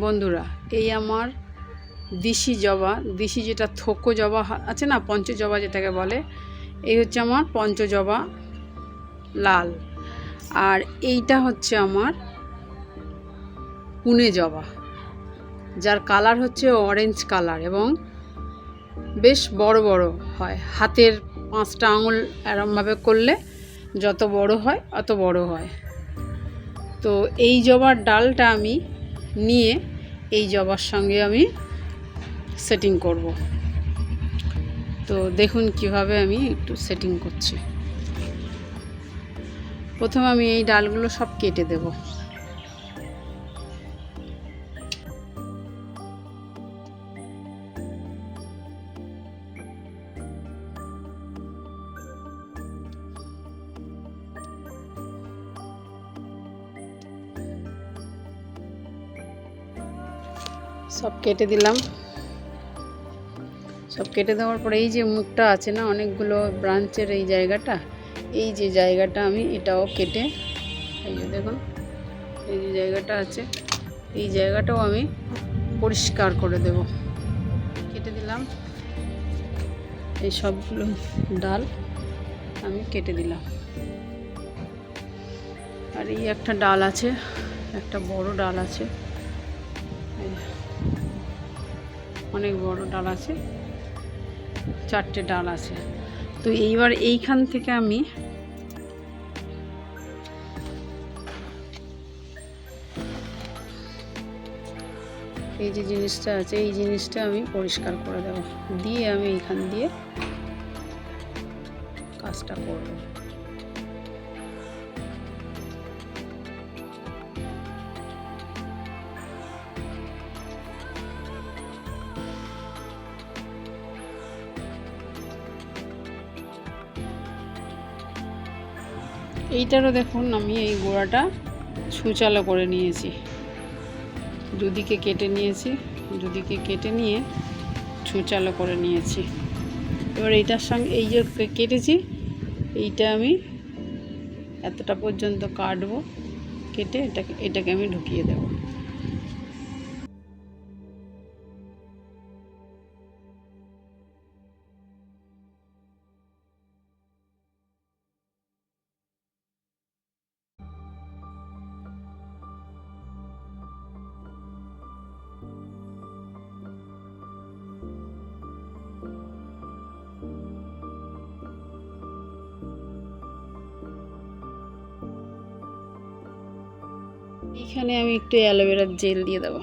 বন্ধুরা, এই আমার দিশি জবা, দিশি যেটা থোকো জবা আছে না, পঞ্চ জবা যেটাকে বলে, এই হচ্ছে আমার পঞ্চ জবা লাল। আর এইটা হচ্ছে আমার পুনে জবা, যার কালার হচ্ছে অরেঞ্জ কালার এবং বেশ বড় বড় হয়। হাতের পাঁচটা আঙুল এরমভাবে করলে যত বড় হয়, অত বড় হয়। তো এই জবার ডালটা আমি নিয়ে এই জবার সঙ্গে আমি সেটিং করব। তো দেখুন কীভাবে আমি একটু সেটিং করছি। প্রথমে আমি এই ডালগুলো সব কেটে দেব। সব কেটে দিলাম। সব কেটে দেওয়ার পরে এই যে মুখটা আছে না, অনেকগুলো ব্রাঞ্চের এই জায়গাটা, এই যে জায়গাটা আমি এটাও কেটে, এই যে দেখুন, এই যে জায়গাটা আছে, এই জায়গাটাও আমি পরিষ্কার করে দেব। কেটে দিলাম। এই সবগুলো ডাল আমি কেটে দিলাম। আর এই একটা ডাল আছে, একটা বড় ডাল আছে। অনেক বড় ডাল আছে, চারটে ডাল আছে। তো এইবার এইখান থেকে আমি এই যে জিনিসটা আছে, এই জিনিসটা আমি পরিষ্কার করে দেব। দিয়ে আমি এইখান দিয়ে কাজটা করব। এইটারও দেখুন আমি এই গোড়াটা সুচালো করে নিয়েছি। দুদিকে কেটে নিয়েছি, দুদিকে কেটে নিয়ে সুচালো করে নিয়েছি। এবার এইটার সঙ্গে এই যে কেটেছি, এইটা আমি এতটা পর্যন্ত কাটবো, কেটে এটাকে এটাকে আমি ঢুকিয়ে দেবো। এইখানে আমি একটু অ্যালোভেরার জেল দিয়ে দেবো।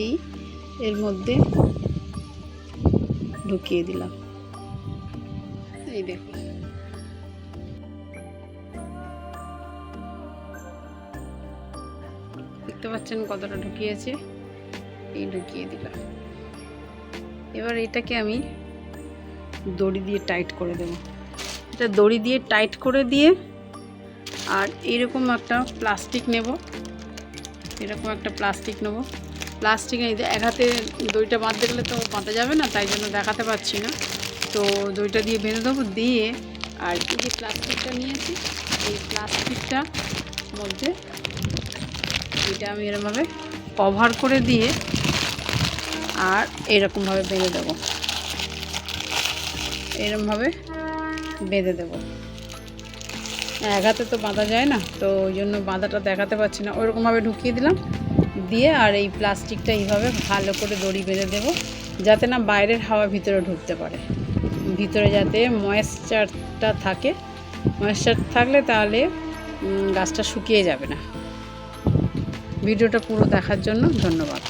এই এর মধ্যে ঢুকিয়ে দিলাম। এই দেখুন দেখতে পাচ্ছেন কতটা ঢুকিয়েছে? এই ঢুকিয়ে দিলাম। এবার এটাকে আমি দড়ি দিয়ে টাইট করে দেব। এটা দড়ি দিয়ে টাইট করে দিয়ে আর এইরকম একটা প্লাস্টিক নেব। এরকম একটা প্লাস্টিক নেব। প্লাস্টিক এক হাতে দইটা বাঁধতে গেলে তো বাঁধা যাবে না, তাই জন্য দেখাতে পাচ্ছি না। তো দইটা দিয়ে বেঁধে দেবো, দিয়ে আর এই যে প্লাস্টিকটা নিয়েছি, এই প্লাস্টিকটা মধ্যে এটা আমি এরমভাবে কভার করে দিয়ে আর এরকমভাবে বেঁধে দেবো। এরমভাবে বেঁধে দেবো। এক হাতে তো বাঁধা যায় না, তো ওই জন্য বাঁধাটা দেখাতে পাচ্ছি না, ওইরকমভাবে ঢুকিয়ে দিলাম। দিয়ে আর এই প্লাস্টিকটা এইভাবে ভালো করে দড়ি বেঁধে দেবো, যাতে না বাইরের হাওয়া ভিতরে ঢুকতে পারে। ভিতরে যাতে ময়েশ্চারটা থাকে। ময়েশ্চার থাকলে তাহলে গাছটা শুকিয়ে যাবে না। ভিডিওটা পুরো দেখার জন্য ধন্যবাদ।